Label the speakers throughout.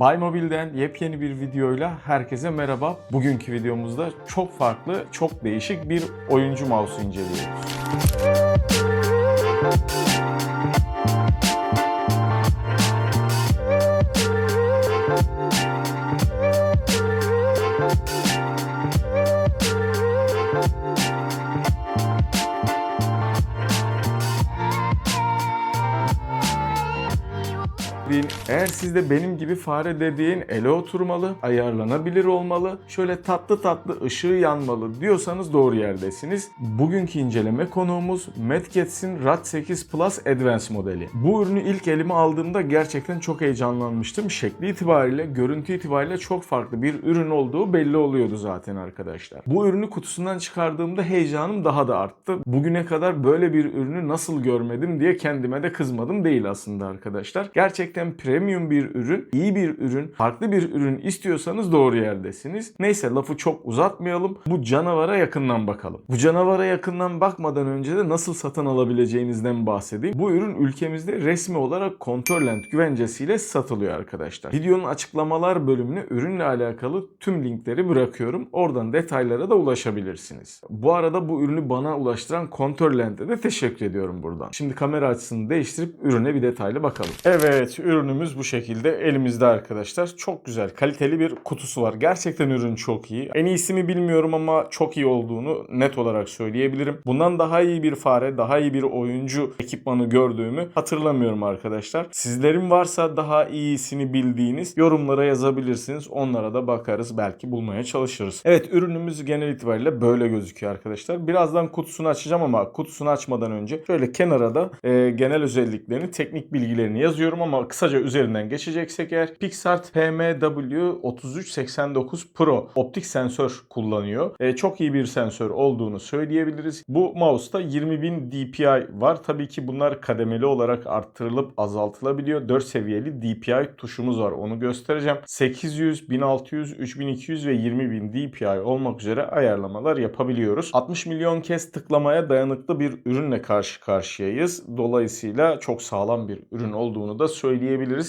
Speaker 1: Buymobile'den yepyeni bir videoyla herkese merhaba. Bugünkü videomuzda çok farklı, çok değişik bir oyuncu mouse'u inceliyoruz. Din, Eğer siz de benim gibi fare dediğin ele oturmalı, ayarlanabilir olmalı, şöyle tatlı tatlı ışığı yanmalı diyorsanız doğru yerdesiniz. Bugünkü inceleme konuğumuz Medgets'in Rad 8 Plus Advance modeli. Bu ürünü ilk elime aldığımda gerçekten çok heyecanlanmıştım. Şekli itibariyle, görüntü itibariyle çok farklı bir ürün olduğu belli oluyordu zaten arkadaşlar. Bu ürünü kutusundan çıkardığımda heyecanım daha da arttı. Bugüne kadar böyle bir ürünü nasıl görmedim diye kendime de kızmadım değil aslında arkadaşlar. Gerçekten premium bir ürün, iyi bir ürün, farklı bir ürün istiyorsanız doğru yerdesiniz. Neyse lafı çok uzatmayalım. Bu canavara yakından bakalım. Bu canavara yakından bakmadan önce de nasıl satın alabileceğinizden bahsedeyim. Bu ürün ülkemizde resmi olarak Controlland güvencesiyle satılıyor arkadaşlar. Videonun açıklamalar bölümüne ürünle alakalı tüm linkleri bırakıyorum. Oradan detaylara da ulaşabilirsiniz. Bu arada bu ürünü bana ulaştıran Controlland'e de teşekkür ediyorum buradan. Şimdi kamera açısını değiştirip ürüne bir detaylı bakalım. Evet ürünümüz bu şekilde elimizde arkadaşlar. Çok güzel kaliteli bir kutusu var. Gerçekten ürün çok iyi. En iyisi mi bilmiyorum ama çok iyi olduğunu net olarak söyleyebilirim. Bundan daha iyi bir fare, daha iyi bir oyuncu ekipmanı gördüğümü hatırlamıyorum arkadaşlar. Sizlerin varsa daha iyisini bildiğiniz yorumlara yazabilirsiniz. Onlara da bakarız. Belki bulmaya çalışırız. Evet ürünümüz genel itibariyle böyle gözüküyor arkadaşlar. Birazdan kutusunu açacağım ama kutusunu açmadan önce şöyle kenara da e, genel özelliklerini, teknik bilgilerini yazıyorum ama kısaca üzerinden geçeceksek eğer Pixart PMW3389 Pro optik sensör kullanıyor. E, çok iyi bir sensör olduğunu söyleyebiliriz. Bu mouse'da 20.000 DPI var. Tabii ki bunlar kademeli olarak arttırılıp azaltılabiliyor. 4 seviyeli DPI tuşumuz var. Onu göstereceğim. 800, 1600, 3200 ve 20.000 DPI olmak üzere ayarlamalar yapabiliyoruz. 60 milyon kez tıklamaya dayanıklı bir ürünle karşı karşıyayız. Dolayısıyla çok sağlam bir ürün olduğunu da söyleyebiliriz.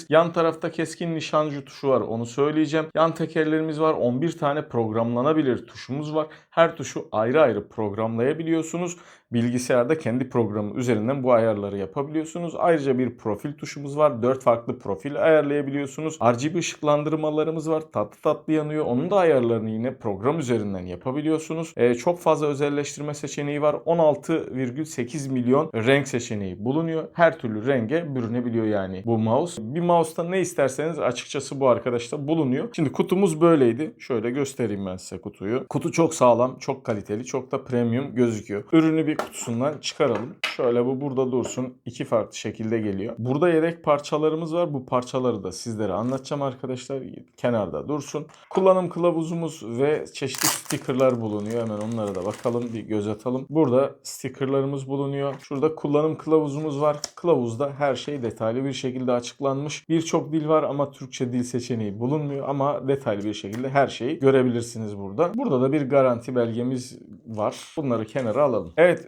Speaker 1: Yan tarafta keskin nişancı tuşu var. Onu söyleyeceğim. Yan tekerlerimiz var. 11 tane programlanabilir tuşumuz var. Her tuşu ayrı ayrı programlayabiliyorsunuz. Bilgisayarda kendi programı üzerinden bu ayarları yapabiliyorsunuz. Ayrıca bir profil tuşumuz var. 4 farklı profil ayarlayabiliyorsunuz. RGB ışıklandırmalarımız var. Tatlı tatlı yanıyor. Onun da ayarlarını yine program üzerinden yapabiliyorsunuz. Ee, çok fazla özelleştirme seçeneği var. 16,8 milyon renk seçeneği bulunuyor. Her türlü renge bürünebiliyor yani bu mouse. Bir mouse'ta ne isterseniz açıkçası bu arkadaşta bulunuyor. Şimdi kutumuz böyleydi. Şöyle göstereyim ben size kutuyu. Kutu çok sağlam, çok kaliteli, çok da premium gözüküyor. Ürünü bir kutusundan çıkaralım. Şöyle bu burada dursun. İki farklı şekilde geliyor. Burada yedek parçalarımız var. Bu parçaları da sizlere anlatacağım arkadaşlar. Kenarda dursun. Kullanım kılavuzumuz ve çeşitli stickerlar bulunuyor. Hemen onlara da bakalım. Bir göz atalım. Burada stickerlarımız bulunuyor. Şurada kullanım kılavuzumuz var. Kılavuzda her şey detaylı bir şekilde açıklanmış. Birçok dil var ama Türkçe dil seçeneği bulunmuyor. Ama detaylı bir şekilde her şeyi görebilirsiniz burada. Burada da bir garanti belgemiz var. Bunları kenara alalım. Evet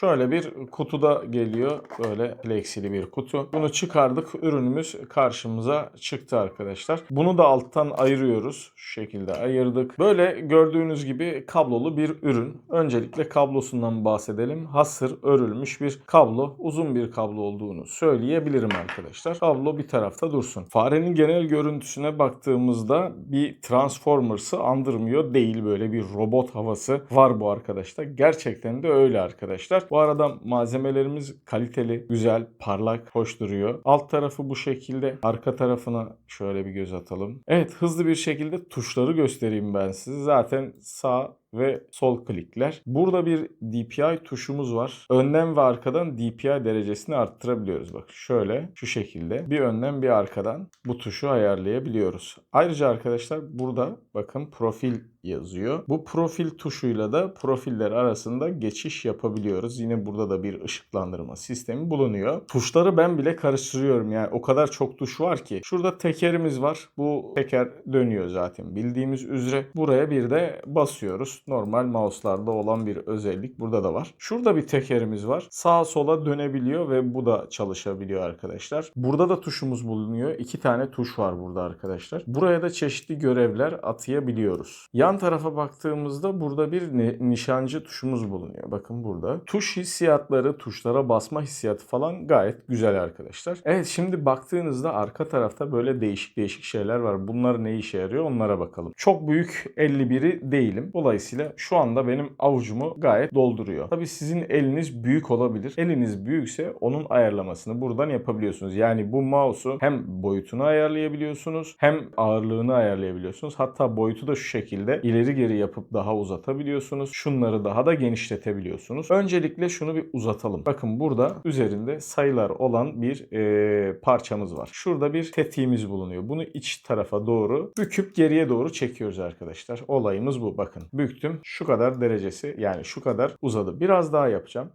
Speaker 1: şöyle bir kutuda geliyor. Böyle plexili bir kutu. Bunu çıkardık. Ürünümüz karşımıza çıktı arkadaşlar. Bunu da alttan ayırıyoruz. Şu şekilde ayırdık. Böyle gördüğünüz gibi kablolu bir ürün. Öncelikle kablosundan bahsedelim. Hasır örülmüş bir kablo. Uzun bir kablo olduğunu söyleyebilirim arkadaşlar. Kablo bir tarafta dursun. Farenin genel görüntüsüne baktığımızda bir Transformers'ı andırmıyor değil. Böyle bir robot havası var bu arkadaşta. Gerçekten de öyle arkadaşlar. Bu arada malzemelerimiz kaliteli, güzel, parlak, hoş duruyor. Alt tarafı bu şekilde. Arka tarafına şöyle bir göz atalım. Evet hızlı bir şekilde tuşları göstereyim ben size. Zaten sağ ve sol klikler. Burada bir DPI tuşumuz var. Önden ve arkadan DPI derecesini arttırabiliyoruz. Bak şöyle şu şekilde bir önden bir arkadan bu tuşu ayarlayabiliyoruz. Ayrıca arkadaşlar burada bakın profil yazıyor. Bu profil tuşuyla da profiller arasında geçiş yapabiliyoruz. Yine burada da bir ışıklandırma sistemi bulunuyor. Tuşları ben bile karıştırıyorum yani o kadar çok tuş var ki. Şurada tekerimiz var. Bu teker dönüyor zaten bildiğimiz üzere. Buraya bir de basıyoruz Normal mouse'larda olan bir özellik burada da var. Şurada bir tekerimiz var. Sağa sola dönebiliyor ve bu da çalışabiliyor arkadaşlar. Burada da tuşumuz bulunuyor. İki tane tuş var burada arkadaşlar. Buraya da çeşitli görevler atayabiliyoruz. Yan tarafa baktığımızda burada bir ni- nişancı tuşumuz bulunuyor. Bakın burada. Tuş hissiyatları, tuşlara basma hissiyatı falan gayet güzel arkadaşlar. Evet şimdi baktığınızda arka tarafta böyle değişik değişik şeyler var. Bunlar ne işe yarıyor onlara bakalım. Çok büyük 51'i değilim. Dolayısıyla şu anda benim avucumu gayet dolduruyor. Tabii sizin eliniz büyük olabilir. Eliniz büyükse onun ayarlamasını buradan yapabiliyorsunuz. Yani bu mouse'u hem boyutunu ayarlayabiliyorsunuz hem ağırlığını ayarlayabiliyorsunuz. Hatta boyutu da şu şekilde ileri geri yapıp daha uzatabiliyorsunuz. Şunları daha da genişletebiliyorsunuz. Öncelikle şunu bir uzatalım. Bakın burada üzerinde sayılar olan bir eee, parçamız var. Şurada bir tetiğimiz bulunuyor. Bunu iç tarafa doğru büküp geriye doğru çekiyoruz arkadaşlar. Olayımız bu. Bakın büktüm. Şu kadar derecesi yani şu kadar uzadı. Biraz daha yapacağım.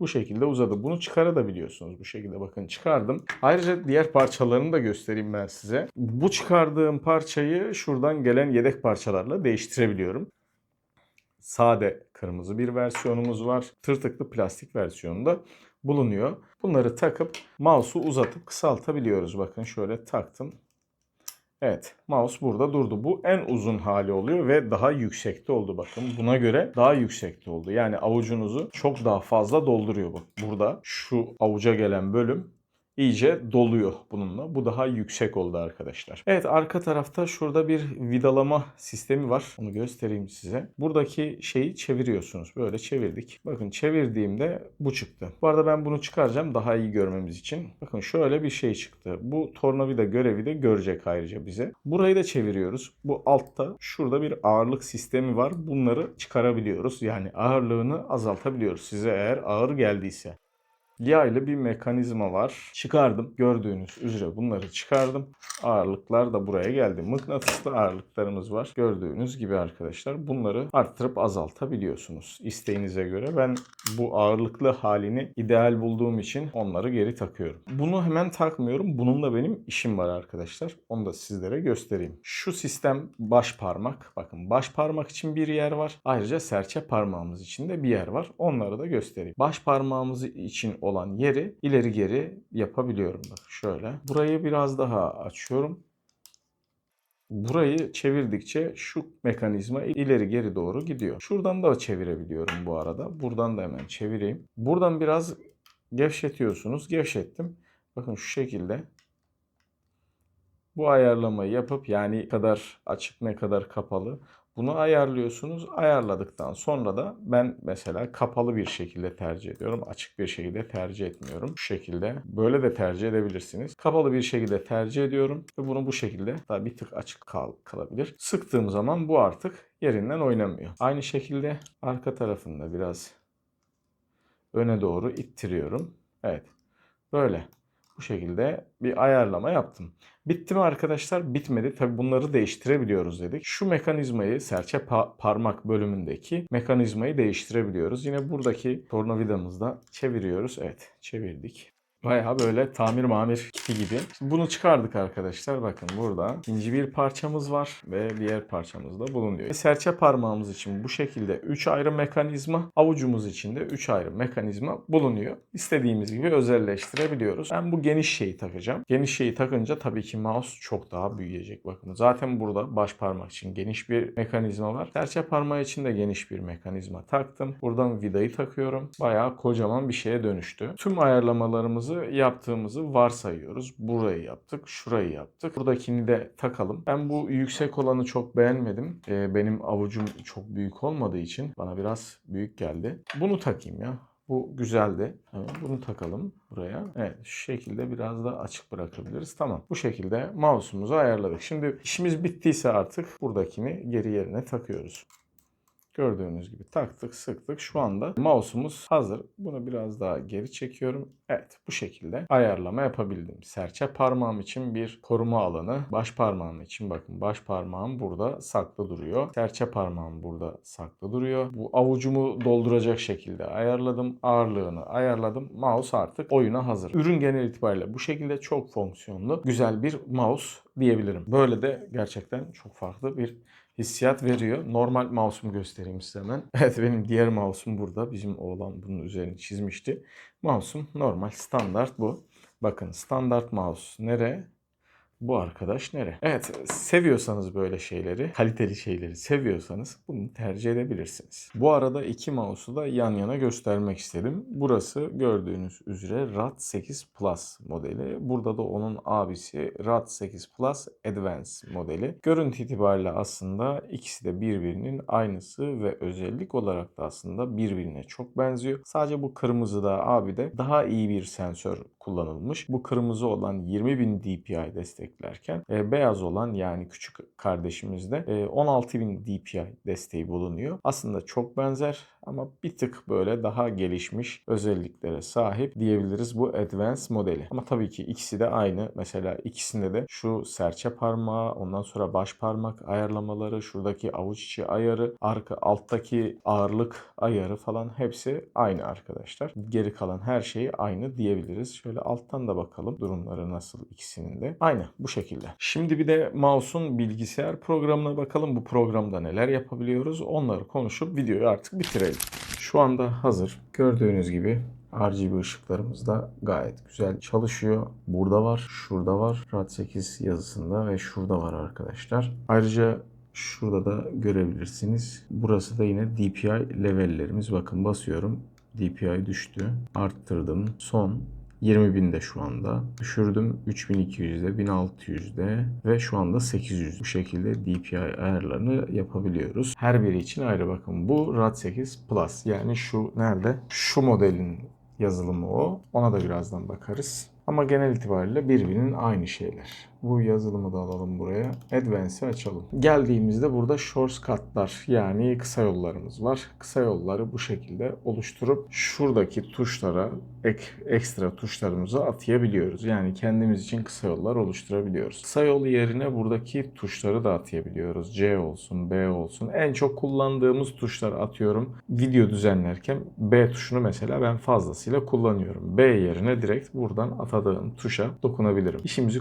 Speaker 1: Bu şekilde uzadı. Bunu çıkarabiliyorsunuz bu şekilde. Bakın çıkardım. Ayrıca diğer parçalarını da göstereyim ben size. Bu çıkardığım parçayı şuradan gelen yedek parçalarla değiştirebiliyorum. Sade kırmızı bir versiyonumuz var. Tırtıklı plastik versiyonu da bulunuyor. Bunları takıp mouse'u uzatıp kısaltabiliyoruz. Bakın şöyle taktım. Evet, mouse burada durdu. Bu en uzun hali oluyor ve daha yüksekte oldu bakın. Buna göre daha yüksekte oldu. Yani avucunuzu çok daha fazla dolduruyor bak. Burada şu avuca gelen bölüm iyice doluyor bununla. Bu daha yüksek oldu arkadaşlar. Evet arka tarafta şurada bir vidalama sistemi var. Onu göstereyim size. Buradaki şeyi çeviriyorsunuz. Böyle çevirdik. Bakın çevirdiğimde bu çıktı. Bu arada ben bunu çıkaracağım daha iyi görmemiz için. Bakın şöyle bir şey çıktı. Bu tornavida görevi de görecek ayrıca bize. Burayı da çeviriyoruz. Bu altta şurada bir ağırlık sistemi var. Bunları çıkarabiliyoruz. Yani ağırlığını azaltabiliyoruz. Size eğer ağır geldiyse. Yaylı bir mekanizma var. Çıkardım. Gördüğünüz üzere bunları çıkardım. Ağırlıklar da buraya geldi. Mıknatıslı ağırlıklarımız var. Gördüğünüz gibi arkadaşlar bunları arttırıp azaltabiliyorsunuz. İsteğinize göre ben bu ağırlıklı halini ideal bulduğum için onları geri takıyorum. Bunu hemen takmıyorum. Bununla benim işim var arkadaşlar. Onu da sizlere göstereyim. Şu sistem baş parmak. Bakın baş parmak için bir yer var. Ayrıca serçe parmağımız için de bir yer var. Onları da göstereyim. Baş parmağımız için olan yeri ileri geri yapabiliyorum. Bak şöyle. Burayı biraz daha açıyorum. Burayı çevirdikçe şu mekanizma ileri geri doğru gidiyor. Şuradan da çevirebiliyorum bu arada. Buradan da hemen çevireyim. Buradan biraz gevşetiyorsunuz. Gevşettim. Bakın şu şekilde. Bu ayarlamayı yapıp yani kadar açık ne kadar kapalı bunu ayarlıyorsunuz. Ayarladıktan sonra da ben mesela kapalı bir şekilde tercih ediyorum. Açık bir şekilde tercih etmiyorum. Şu şekilde. Böyle de tercih edebilirsiniz. Kapalı bir şekilde tercih ediyorum. Ve bunu bu şekilde daha bir tık açık kal kalabilir. Sıktığım zaman bu artık yerinden oynamıyor. Aynı şekilde arka tarafında biraz öne doğru ittiriyorum. Evet. Böyle. Bu şekilde bir ayarlama yaptım. Bitti mi arkadaşlar? Bitmedi. Tabi bunları değiştirebiliyoruz dedik. Şu mekanizmayı serçe pa- parmak bölümündeki mekanizmayı değiştirebiliyoruz. Yine buradaki tornavidamızda çeviriyoruz. Evet çevirdik. Bayağı böyle tamir mamir kiti gibi. Şimdi bunu çıkardık arkadaşlar. Bakın burada ikinci bir parçamız var ve diğer parçamız da bulunuyor. Serçe parmağımız için bu şekilde 3 ayrı mekanizma, avucumuz için de 3 ayrı mekanizma bulunuyor. İstediğimiz gibi özelleştirebiliyoruz. Ben bu geniş şeyi takacağım. Geniş şeyi takınca tabii ki mouse çok daha büyüyecek. Bakın zaten burada baş parmak için geniş bir mekanizma var. Serçe parmağı için de geniş bir mekanizma taktım. Buradan vidayı takıyorum. Bayağı kocaman bir şeye dönüştü. Tüm ayarlamalarımızı yaptığımızı varsayıyoruz. Burayı yaptık, şurayı yaptık. Buradakini de takalım. Ben bu yüksek olanı çok beğenmedim. Ee, benim avucum çok büyük olmadığı için bana biraz büyük geldi. Bunu takayım ya. Bu güzeldi. Evet, bunu takalım buraya. Evet şu şekilde biraz da açık bırakabiliriz. Tamam. Bu şekilde mouse'umuzu ayarladık. Şimdi işimiz bittiyse artık buradakini geri yerine takıyoruz. Gördüğünüz gibi taktık sıktık. Şu anda mouse'umuz hazır. Bunu biraz daha geri çekiyorum. Evet bu şekilde ayarlama yapabildim. Serçe parmağım için bir koruma alanı. Baş parmağım için bakın baş parmağım burada saklı duruyor. Serçe parmağım burada saklı duruyor. Bu avucumu dolduracak şekilde ayarladım. Ağırlığını ayarladım. Mouse artık oyuna hazır. Ürün genel itibariyle bu şekilde çok fonksiyonlu güzel bir mouse diyebilirim. Böyle de gerçekten çok farklı bir hissiyat veriyor. Normal mouse'umu göstereyim size hemen. Evet benim diğer mouse'um burada. Bizim oğlan bunun üzerini çizmişti. Mouse'um normal standart bu. Bakın standart mouse nere? Bu arkadaş nere? Evet seviyorsanız böyle şeyleri, kaliteli şeyleri seviyorsanız bunu tercih edebilirsiniz. Bu arada iki mouse'u da yan yana göstermek istedim. Burası gördüğünüz üzere Rad 8 Plus modeli. Burada da onun abisi Rad 8 Plus Advance modeli. Görüntü itibariyle aslında ikisi de birbirinin aynısı ve özellik olarak da aslında birbirine çok benziyor. Sadece bu kırmızıda abi de daha iyi bir sensör kullanılmış. Bu kırmızı olan 20.000 DPI desteklerken e, beyaz olan yani küçük kardeşimizde e, 16.000 DPI desteği bulunuyor. Aslında çok benzer ama bir tık böyle daha gelişmiş özelliklere sahip diyebiliriz bu Advance modeli. Ama tabii ki ikisi de aynı. Mesela ikisinde de şu serçe parmağı, ondan sonra baş parmak ayarlamaları, şuradaki avuç içi ayarı, arka alttaki ağırlık ayarı falan hepsi aynı arkadaşlar. Geri kalan her şeyi aynı diyebiliriz. Şöyle alttan da bakalım durumları nasıl ikisinin de. Aynı bu şekilde. Şimdi bir de mouse'un bilgisayar programına bakalım. Bu programda neler yapabiliyoruz? Onları konuşup videoyu artık bitirelim. Şu anda hazır. Gördüğünüz gibi RGB ışıklarımız da gayet güzel çalışıyor. Burada var, şurada var. Rad 8 yazısında ve şurada var arkadaşlar. Ayrıca şurada da görebilirsiniz. Burası da yine DPI levellerimiz. Bakın basıyorum. DPI düştü. Arttırdım. Son 20.000'de şu anda. Düşürdüm 3200'de, 1600'de ve şu anda 800. Bu şekilde DPI ayarlarını yapabiliyoruz. Her biri için ayrı bakın. Bu Rad 8 Plus. Yani şu nerede? Şu modelin yazılımı o. Ona da birazdan bakarız. Ama genel itibariyle birbirinin aynı şeyler. Bu yazılımı da alalım buraya. Advance'i açalım. Geldiğimizde burada shortcutlar yani kısa yollarımız var. Kısa yolları bu şekilde oluşturup şuradaki tuşlara ek, ekstra tuşlarımızı atayabiliyoruz. Yani kendimiz için kısa yollar oluşturabiliyoruz. Kısa yol yerine buradaki tuşları da atayabiliyoruz. C olsun, B olsun. En çok kullandığımız tuşlar atıyorum. Video düzenlerken B tuşunu mesela ben fazlasıyla kullanıyorum. B yerine direkt buradan atadığım tuşa dokunabilirim. İşimizi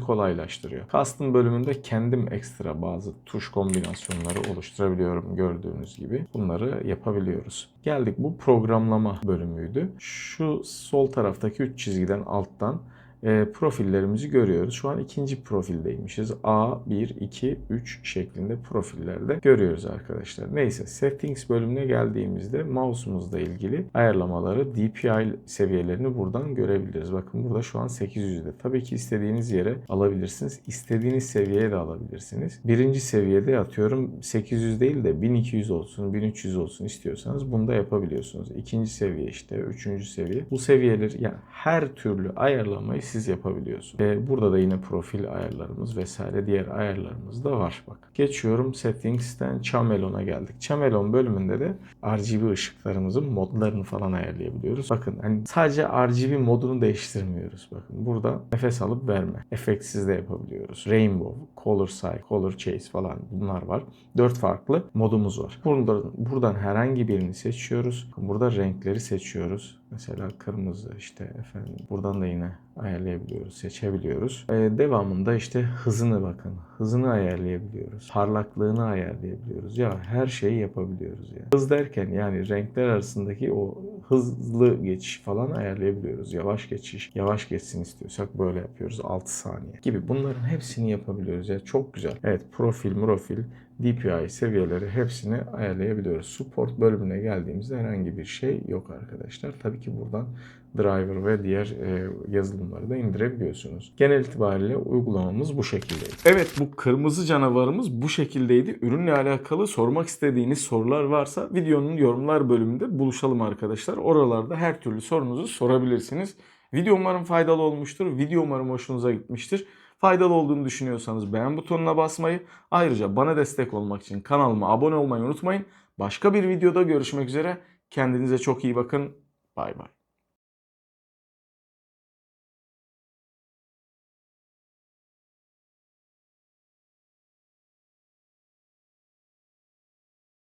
Speaker 1: kolaylaştırıyor. Custom bölümünde kendim ekstra bazı tuş kombinasyonları oluşturabiliyorum gördüğünüz gibi. Bunları yapabiliyoruz. Geldik bu programlama bölümüydü. Şu sol taraftaki 3 çizgiden alttan e, profillerimizi görüyoruz. Şu an ikinci profildeymişiz. A, 1, 2, 3 şeklinde profillerde görüyoruz arkadaşlar. Neyse settings bölümüne geldiğimizde mouse'umuzla ilgili ayarlamaları DPI seviyelerini buradan görebiliriz. Bakın burada şu an 800'de. Tabii ki istediğiniz yere alabilirsiniz. İstediğiniz seviyeye de alabilirsiniz. Birinci seviyede atıyorum 800 değil de 1200 olsun, 1300 olsun istiyorsanız bunu da yapabiliyorsunuz. İkinci seviye işte, üçüncü seviye. Bu seviyeler yani her türlü ayarlamayı siz yapabiliyorsunuz. Ve burada da yine profil ayarlarımız vesaire diğer ayarlarımız da var. Bak geçiyorum settings'ten Chamelon'a geldik. Chamelon bölümünde de RGB ışıklarımızın modlarını falan ayarlayabiliyoruz. Bakın hani sadece RGB modunu değiştirmiyoruz. Bakın burada nefes alıp verme. Efektsiz de yapabiliyoruz. Rainbow, Color Size, Color Chase falan bunlar var. Dört farklı modumuz var. Buradan, buradan herhangi birini seçiyoruz. Burada renkleri seçiyoruz. Mesela kırmızı işte efendim. Buradan da yine ayarlayabiliyoruz, seçebiliyoruz. Ee, devamında işte hızını bakın. Hızını ayarlayabiliyoruz. Parlaklığını ayarlayabiliyoruz. Ya her şeyi yapabiliyoruz ya. Hız derken yani renkler arasındaki o hızlı geçiş falan ayarlayabiliyoruz. Yavaş geçiş, yavaş geçsin istiyorsak böyle yapıyoruz 6 saniye gibi. Bunların hepsini yapabiliyoruz ya. Çok güzel. Evet profil, profil, DPI seviyeleri hepsini ayarlayabiliyoruz. Support bölümüne geldiğimizde herhangi bir şey yok arkadaşlar. Tabii ki buradan driver ve diğer e, yazılımları da indirebiliyorsunuz. Genel itibariyle uygulamamız bu şekildeydi. Evet bu kırmızı canavarımız bu şekildeydi. Ürünle alakalı sormak istediğiniz sorular varsa videonun yorumlar bölümünde buluşalım arkadaşlar. Oralarda her türlü sorunuzu sorabilirsiniz. Video umarım faydalı olmuştur. Video umarım hoşunuza gitmiştir. Faydalı olduğunu düşünüyorsanız beğen butonuna basmayı, ayrıca bana destek olmak için kanalıma abone olmayı unutmayın. Başka bir videoda görüşmek üzere. Kendinize çok iyi bakın. Bay bay.